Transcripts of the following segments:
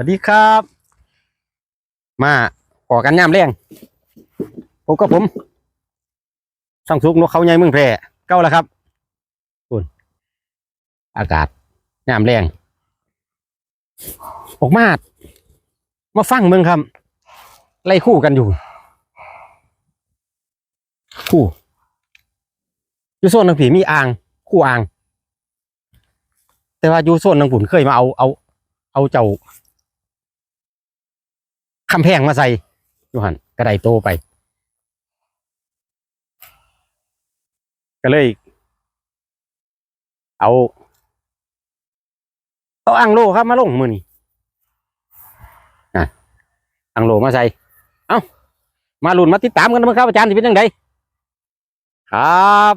วัสดีครับ มาขอกันยามแรงผมกับผมช่งสุกนกเขาใหญ่เมืองแพร่เก้าแล้วครับคุณอากาศยามแรงออกมาดมาฟังเมืองครับ ไล่คู่กันอยู่ คู่อยู่โซนทางผีมีอ่าง คู่อ่าง แต่ว่าอยู่โซนทางผุนเคยมาเอาเอา เอาเจ้า คำแพงมาใส่ยูหันกระไดโตไป ก็เลย เอาเอาอังโลครับมาลงมือนี่อะอังโลมาใส่ เอามาลุ้นมาติดตามกันนะครับอาจารย์จะเป็นยังไงครับ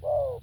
whoa.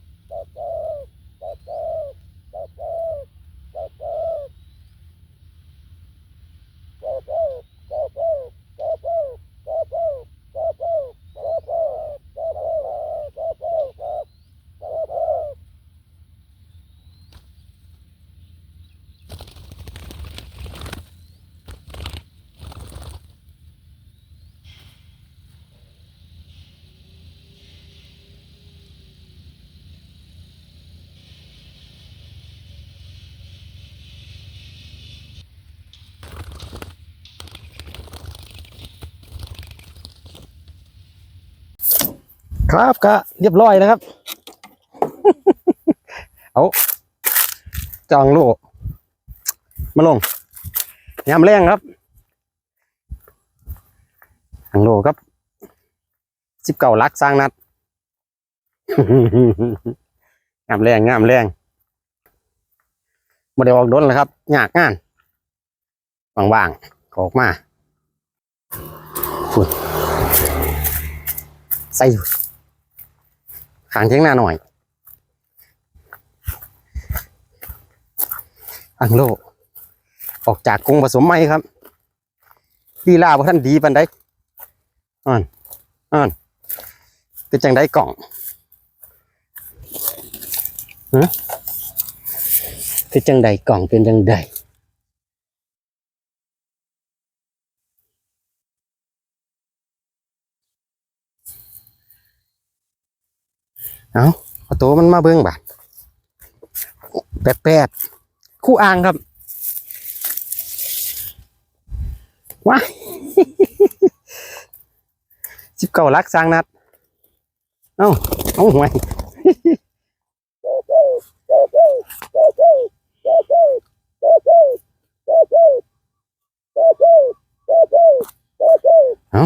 ครับก็เรียบร้อยแล้วครับ เอาจองโลมาลงยามแรงครับอังโลครับสิบเก่าลักสร้างนัดงามแรงงามแรงมาได้ออกโดนแล้วครับยากงานว่างๆออกมาฝุ่นใส่ ขางเทียงหน้าหน่อยอังโลออกจากกรงผสมไหมครับลีลาบ่ท่านดีปันได้อ่อนอ่อนเป็นจังได้กล่องฮะเป็นจังใดกล่องเป็นจังใด เอาเอาตัวมันมาเบิ้งบาดแปดแปดคู่อ่างครับว้ายสิบเก้าลักสร้างนัด เอ้าเอ้าห่วยเอ้า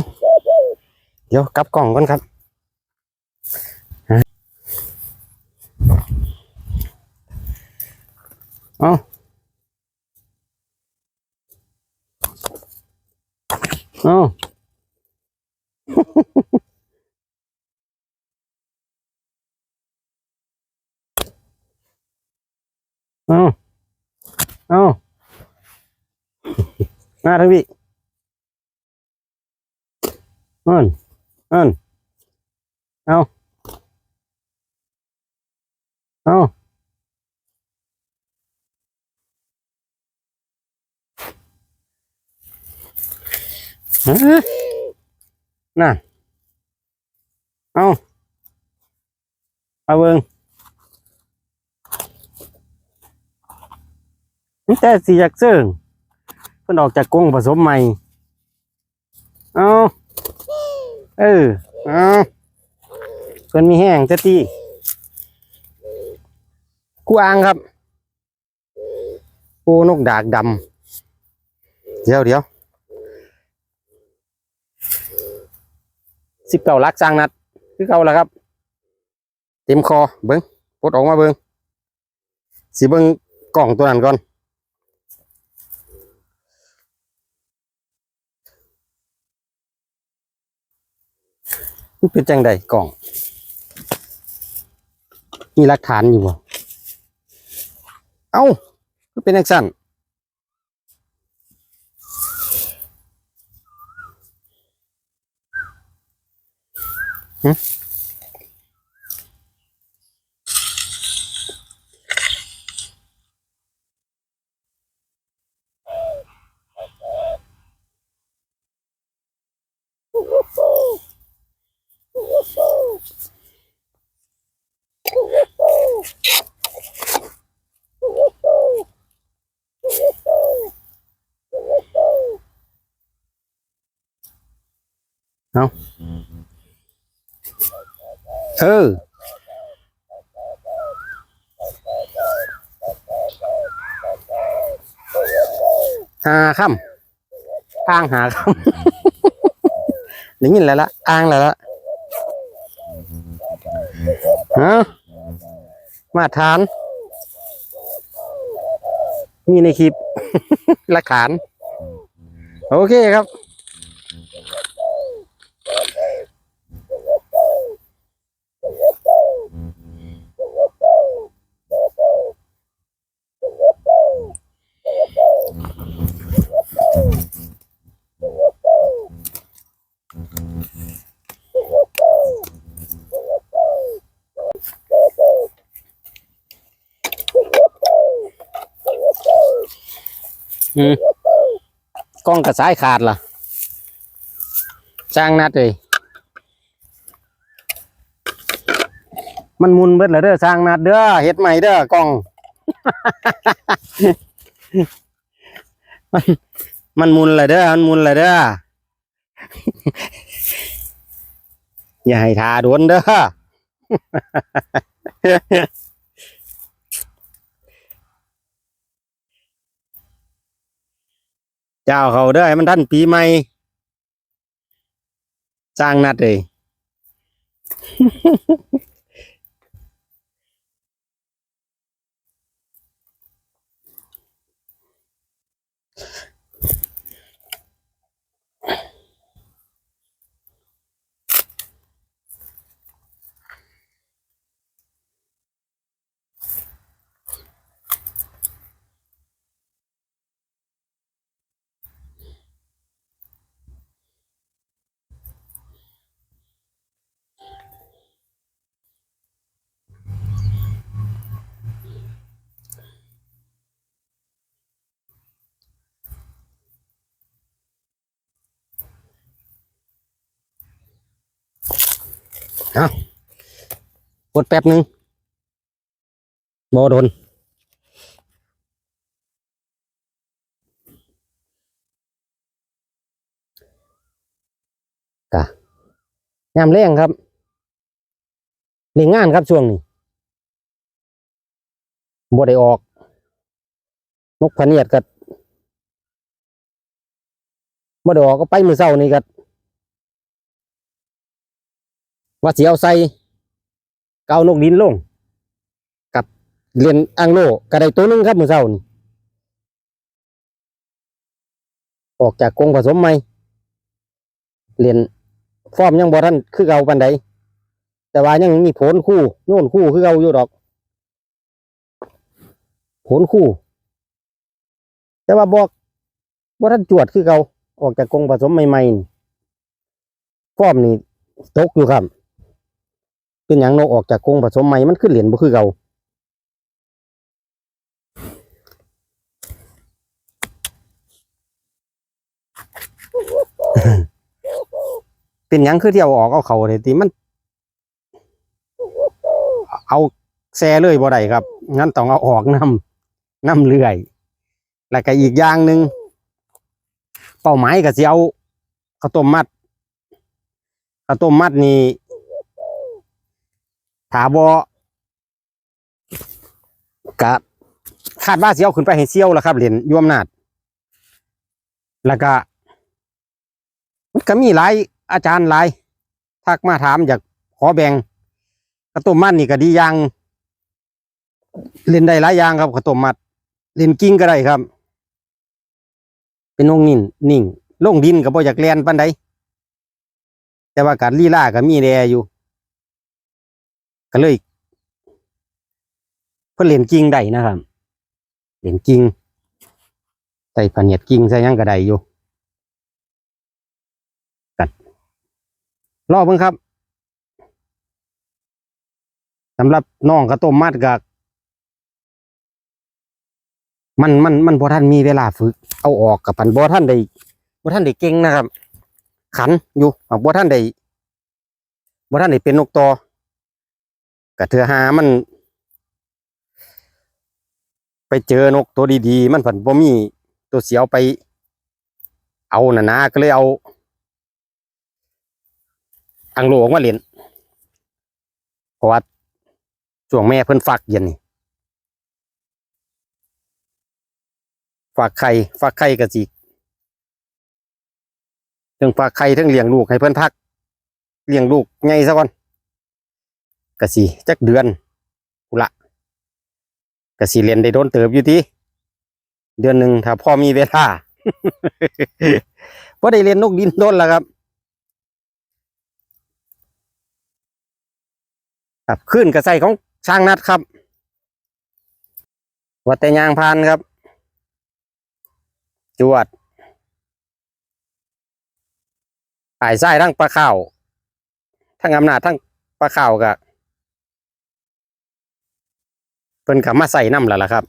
เดี๋ยวกลับกล่องก่อนครับฮะเอ้า เอ้า เอ้าเอ้า มาทั้งพี่อ่อนอ่อนเอาเอาฮะน่ะเอาเอาเบิงนี่แต่สีอยากเสื่อ เพิ่นออกจากกรงผสมใหม่ เอาเออ เอาเพิ่นมีแห้งจะตีกูอ่างครับโอ้นกดากดำเดี๋ยวเดี๋ยวสิบเก้าลักสร้างนัด คือเก่าแล้วครับ เต็มคอเบิ้งปลดออกมาเบิ้งสิเบิ้งกล่องตัวนั้นก่อน มันเป็นจังใดกล่อง มีหลักฐานอยู่บ่เอ้าก็เป็นอักสั่นฮึออ หาค่ำอ้างหาค่ำได้ยินแล้วละอ้างแล้วละฮะมาทานมีในคลิปหลักฐาน โอเคครับ อืมกล้องกระสายขาดล่ะจ้างนัดเลยมันมุนเบิดแล้วเด้อสร้างนัดเด้อเฮ็ดใหม่เด้อกล้อง มันมันมุนเลยเด้อมันมุนเลยเด้อ อย่าให้ทาโดนเด้อ เจ้าเขาเด้อให้มันท่านปีใหม่สร้างนัดเลย กดแป๊บหนึ่งบอโดนกะยามเร่งครับเร่งงานครับช่วงนี้บ่ได้ออก นกพะเนียดกับ่ได้ออกก็ไปมือเศร้านี่กั ว่าสิเอาใส่เกานกดินลง กับเรียนอังโลก็ได้ตัวนึงครับมือเช้านี่ออกจากกรงผสมใหม่เรียนฟอร์มยังบ่ทันคือเก่าปันใดแต่ว่ายังมีผลคู่โน่นคู่คือเก่าอยู่ดอก ผลคู่ แต่ว่าบอกบ่ทันจวดคือเก่าออกจากกรงผสมใหม่ๆฟอร์มนี่ตกอยู่ครับ เป็นอย่างนกออกจากกรงผสมใหม่มันขึ้นเหรียญบ่คือเก่าเป็นหยังคือที่เอาออกเอาเขาเลยทีมัน เอาแซ่เลยบ่ได้ครับงั้นต้องเอาออกน้ำน้ำเลื่อย แล้วก็อีกอย่างหนึ่งเป้าหมายก็สิเอาข้าวต้มมัดข้าวต้มมัดนี่ ถาบกะคาดว่าเสิเอาขึ้นไปให้เซี่ยวแล้วครับเหรียญยวมนาดแล้วก็ก็มีหลายอาจารย์หลายทักมาถามอยากขอแบ่งข้าวต้มมัดนี่ก็ดีอย่างเล่นได้หลายอย่างครับข้าวต้มมัดเล่นกิ้งก็ได้ครับ เป็นนงนิ่งนิ่งลงดินก็บ่อยากแลนปานใดแต่ว่าการลีลาก็มีแดอยู่ ก็เลยเพื่อเล่นกิ่งได้นะครับเล่นกิ่งใส่ผนเนียดกิ่งใส่ยังก็ไดอยู่กันรอเพิ่งครับสำหรับน้องกระต้มมัดกับมันมันมันบ่ท่านมีเวลาฝึก เอาออกกับปันบ่ท่านได้บ่ท่านได้เก่งนะครับ ขันอยู่อะบ่ท่านได้บ่ท่านได้เป็นนกตอ กะเถือหามัน ไปเจอนกตัวดีๆ มันผันบ่มีตัวเสียวไป เอาหน่ะนะก็เลยเอา อังโลออกมาเล่นเพราะว่าช่วงแม่เพิ่นฝากเย็นนี่ฝากไข่ฝากไข่กะสิถึงฝากไข่ถึงเลี้ยงลูกให้เพิ่นพักเลี้ยงลูกไงซะก่อน กะสิจักเดือนกุละกะสิเรียนได้โดนเติบอยู่ทีเดือนหนึ่งถ้าพ่อมีเวลาพอได้เรียนนกดินโดนแล้วครับ ครับขึ้นกระใสของช่างนัดครับ วัดแต่ยางพานครับ จวดปลายไส้ทั้งปลาข้าวทั้งอำนาจทั้งปลาข้าวกับ เพิ่นกลับมาใส่น้ำแล้วล่ะครับ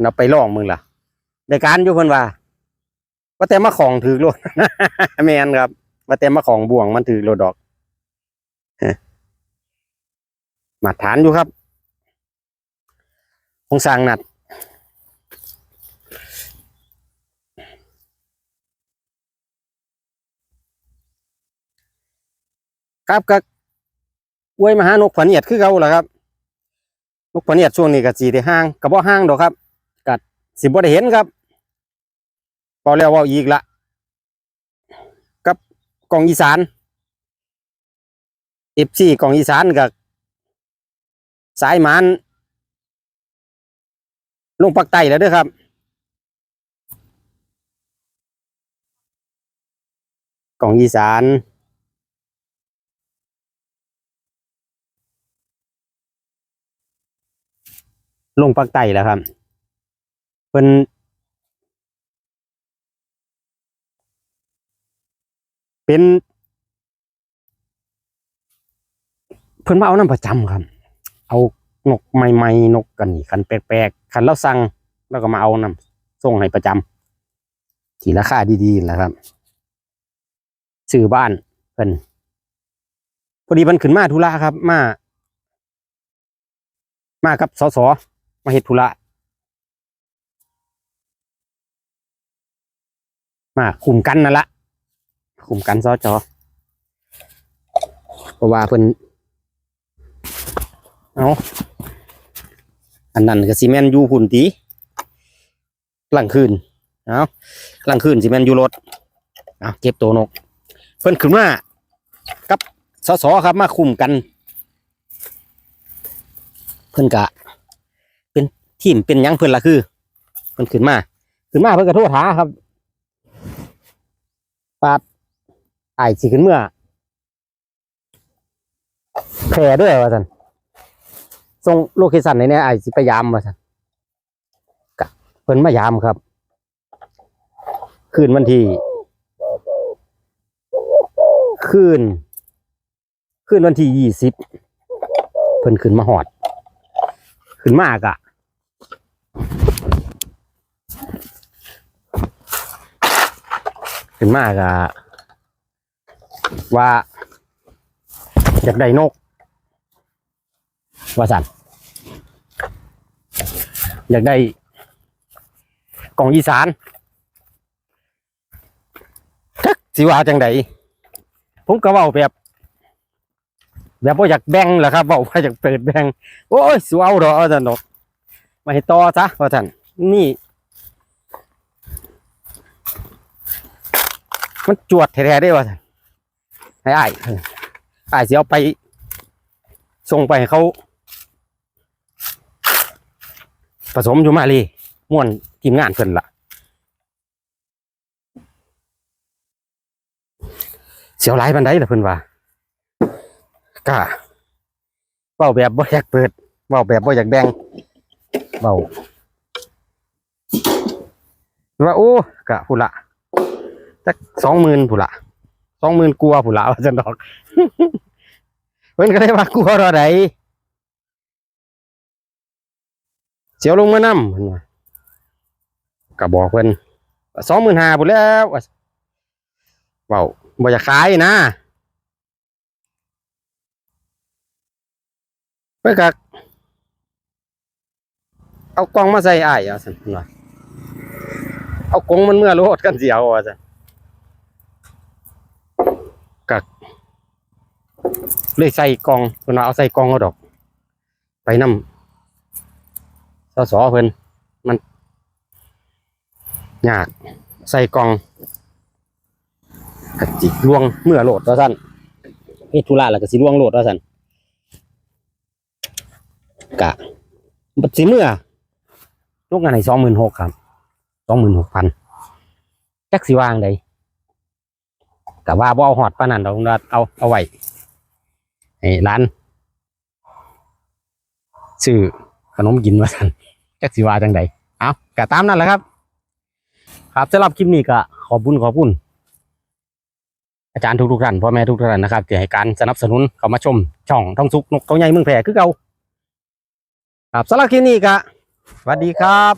เอาไปลองมึงล่ะได้การอยู่เพิ่นว่าว่าแต่มาของถือโลดแมนครับว่าแต่มาของบ่วงมันถือโลดดอกมาฐานอยู่ครับคงสร้างนัดครับก็อวยมหานกผาเนียดคือเก่าล่ะครับ นกผาเนียดช่วงนี้ก็สิได้ห่างก็บ่ห่างดอกครับก็สิบ่ได้เห็นครับเว้าแล้วว้าอีกละกับกองอีสาน FC กองอีสานกับสายหมันลงปักใต้แล้วเด้อครับกองอีสาน ลงปักใต้แล้วครับเพิ่นเป็น เพิ่นมาเอาน้ำประจำครับ เอานกใหม่ๆนกกันนี่คันแปลกๆคันเราสั่งแล้วก็มาเอานำส่งให้ประจำที่ราคาดีๆแหละครับซื้อบ้านเพิ่นพอดีมันขึ้นมาธุระครับ มา มากับสส มาเฮ็ดธุระมาคุมกันนั่นละคุมกันสจอเพราะว่าเพิ่นเอาอันนั้นก็ซีเมนอยูหุ่นตีหลังคืนเอาหลังคืนซีเมนอยูรถเอาเก็บตัวนก เพิ่นขึ้นมากับสอสอครับมาคุมกัน เพิ่นกะ ทีมเป็นยังเพิ่นละคือเพิ่นขึ้นมา ขึ้นมาเพิ่นก็โทษหาครับปาดไอ้สิขึ้นเมื่อแพ้ด้วยว่าท่นส่งโลเคชันในนี้ไอ้สิพยายามมาสันกะเพิ่นมายามครับ คืนวันที่คืนคืนวันที่ยี่สิบเพิ่นขึ้นมาหอด ขึ้นมากอะ ขึ้นมากะว่า อยากได้นก ว่าสันอยากได้กองอีสานทักสิว่าจังไดผมก็เว้าแบบแบบว่าอยากแบ่งแหละครับเว้าว่าอยากเปิดแบ่งโอ้ยสิเอาดอกเอาจันดอกมาให้ต่อซะว่าท่านนี่ มันจวดแท้ๆได้ว่าท่านให้อ้ายอ้ายสิเอาไป ส่งไปให้เขา ผสมอยู่มาเลยม่วนทีมงานเพิ่นละเสียวหลายบันไดล่ะเพิ่นว่าก็เว้าแบบบ่อยากเปิดเว้าแบบบ่อยากแบ่งเว้าว่าโอ้กะผู้ละ จักสองหมื่นผู้ละสองหมื่นกลัวผู้ละว่าจันดอกเพิ่นก็ได้ว่ากลัวราไดเสียวลงมานำเพิ่นว่าก็บอกเพิ่นสองหมื่นห้าพุ่นแล้วว่าเว้าบ่อยากขายนะเพิ่นก็เอากล่องมาใส่อ้ายเอาซั่นเพิ่นว่าเอากล่องมันเมื่อโลดกันเสิเอาว่าซั่นก็ เลยใส่กองเพิ่นว่าเอาใส่กองเอาดอก ไปนำสสเพิ่นมันยากใส่กองกะจิลวงเมื่อโหลดว่าซั่นเฮ็ดธุระแล้วก็สิลวงโหลดว่าซั่นกะบัดสิเมื่อลูกงานให้26,000ครับ26,000จักสิวางใดก็ว่าบ่เอาฮอดปานนั้นดอกว่าเอาเอาไว้ ให้ร้านซื้อขนมกินว่าซั่นจักสิวาจังใดเอาก็ตามนั่นแหละครับ ครับสำหรับคลิปนี้ก็ขอบคุณขอบคุณอาจารย์ทุกๆท่านพ่อแม่ทุกท่านนะครับที่ให้การสนับสนุนเข้ามาชม ช่องท่องสุกนกเขาใหญ่เมืองแพร่คือเก่าครับสำหรับคลิปนี้ก็สวัสดีครับ